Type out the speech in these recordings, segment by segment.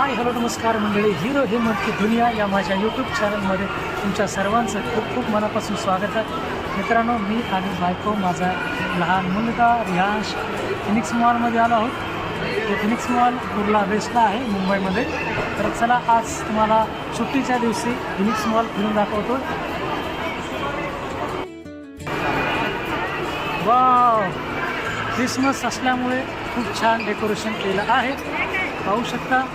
Hi hello नमस्कार मंडळी. Hero हे की दुनिया या माझ्या यूट्यूब चॅनलमध्ये तुमच्या सर्वांचं खूप खूप मनापासून स्वागत आहे. मित्रांनो मी आणि बायको माझा लहान मुलगा रिहांश फिनिक्स मॉलमध्ये आलो आहोत. ते फिनिक्स मॉल कुर्ला वेस्टला आहे मुंबईमध्ये. तर चला आज तुम्हाला सुट्टीच्या दिवशी फिनिक्स मॉल फिरून दाखवतो. वाव क्रिसमस असल्यामुळे खूप छान डेकोरेशन केलं आहे. पाहू शकता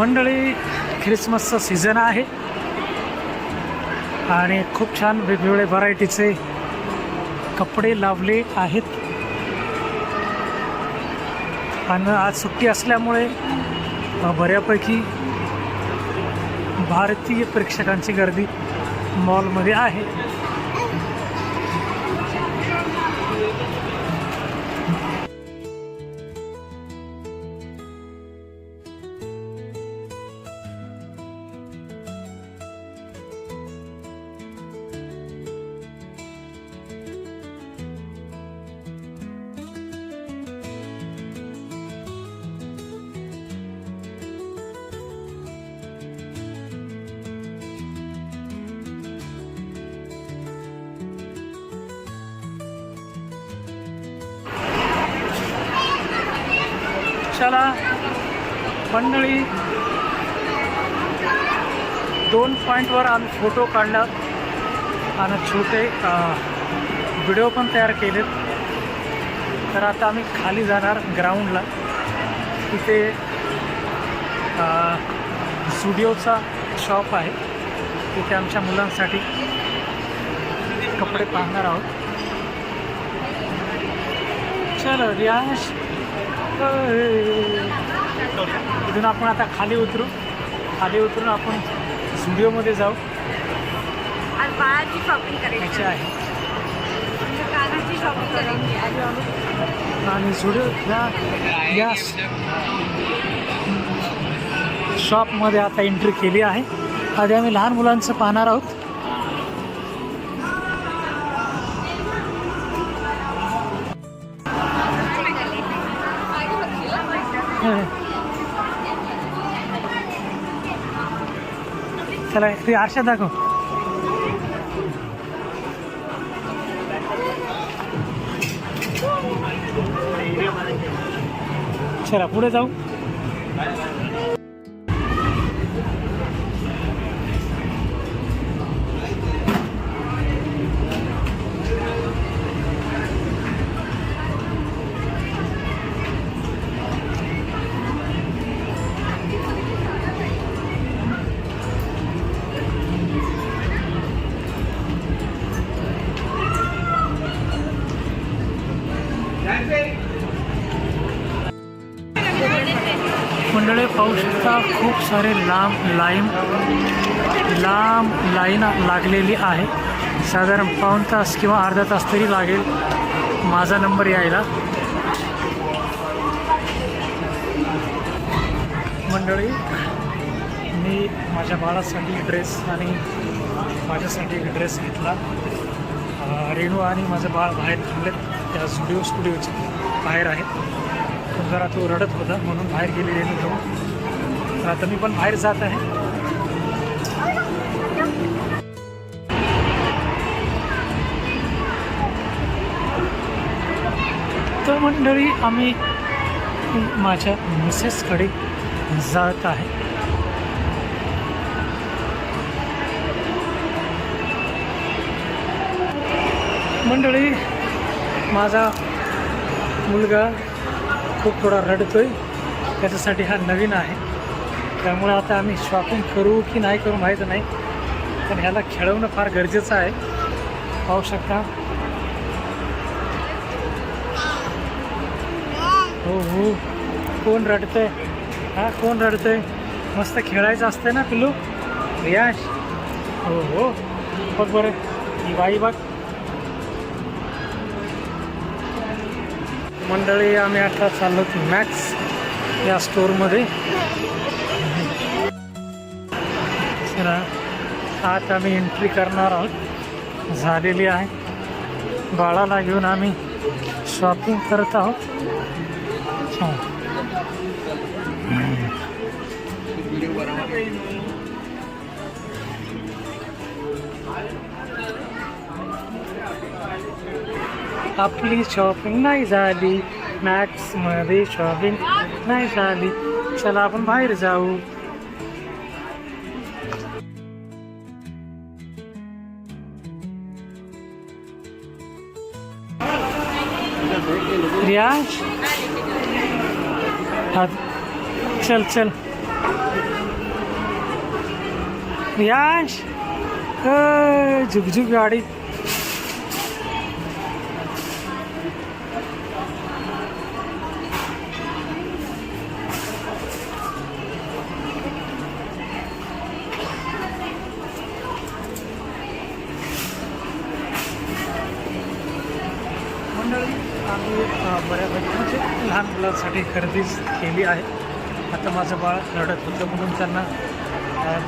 मंडळी ख्रिसमसचा सीझन आहे. आणि खूप छान वेगवेगळे व्हरायटीचे कपडे लावले आहेत. आणि आज सुट्टी असल्यामुळे बऱ्यापैकी भारतीय प्रेक्षकांची गर्दी मॉलमध्ये आहे. चला मंडळी दोन पॉईंटवर आम्ही फोटो काढला. आणि छोटे व्हिडिओ पण तयार केलेत. तर आता आम्ही खाली जाणार ग्राउंडला तिथे स्टुडिओचा शॉप आहे. तिथे आमच्या मुलांसाठी कपडे पाहणार आहोत. चल रियाश इथून आपण आता खाली उतरू. खाली उतरून आपण स्टुडिओमध्ये जाऊ. आज बाळाची शॉपिंग करायची याचे आहे. कानाची शॉपिंग करायची आणि स्टुडिओ या या शॉपमध्ये आता एंट्री केली आहे. आधी आम्ही लहान मुलांचं पाहणार आहोत. चला ते आरशात दाखव. चला पुढे जाऊ. मंडळे पाहू शकता खूप सारे लांब लाईन लांब लाईन लागलेली आहे. साधारण पाऊण तास किंवा अर्धा तास तरी लागेल माझा नंबर यायला. मंडळी मी माझ्या बाळासाठी ड्रेस आणि माझ्यासाठी एक ड्रेस घेतला. रेणू आणि माझं बाळ बाहेर थांबलेत. त्या स्टुडिओ स्टुडिओच्या बाहेर आहेत जरा तो रडत होता म्हणून बाहेर गेले रेणू घेऊन तर आता मी पण बाहेर जात आहे. तर मंडळी आम्ही माझ्या मिसेसकडे जात आहे. मंडळी माझा मुलगा खूप थोडा रडतोय. त्याच्यासाठी हा नवीन आहे. त्यामुळे आता आम्ही शॉपिंग करू की नाही करू माहीत नाही. पण ह्याला खेळवणं फार गरजेचं आहे. पाहू शकता. हो हो. कोण रडतंय? हा कोण रडतंय? मस्त खेळायचं असतंय ना पिल्लू? रियाश हो हो. बघ बरं. ही बाई बघ. मंडळी आम्ही आता चाललो मॅक्स या स्टोअरमध्ये आज आत आम्ही एंट्री करणार आहोत. झालेली आहे. बाळाला घेऊन आम्ही शॉपिंग करत आहोत. हो. आपली शॉपिंग नाही झाली मॅक्समध्ये शॉपिंग नाही झाली चला आपण बाहेर जाऊ रियाज हा चल चल रियाज अ, झुकझुक गाडी आम्ही बऱ्यापैकी म्हणजे लहान मुलांसाठी खरेदीच केली आहे. आता माझं बाळ रडत होतं म्हणून त्यांना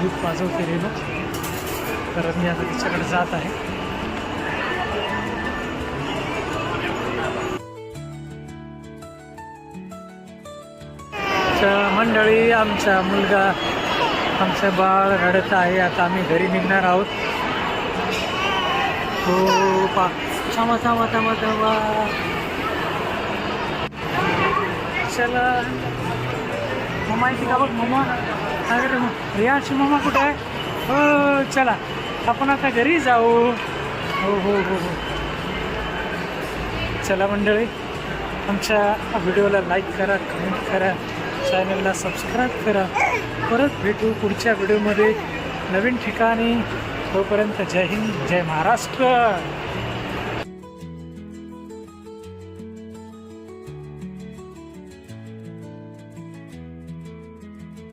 दूध पाजवते केलेलं तर मी आता तिच्याकडे जात आहे. मंडळी आमचा मुलगा आमचं बाळ रडत आहे. आता आम्ही घरी निघणार आहोत. हो पा थांबा थांबा थांबा थांबा. चला मम्मा येते का बघ मम्मा? काय रे रियाची मम्मा कुठे आहे? हो चला. आपण आता घरी जाऊ. हो हो हो हो. चला मंडळी आमच्या व्हिडिओला लाईक करा कमेंट करा चॅनलला सबस्क्राईब करा. परत भेटू पुढच्या व्हिडिओमध्ये. नवीन ठिकाणी. तोपर्यंत जय हिंद जय महाराष्ट्र.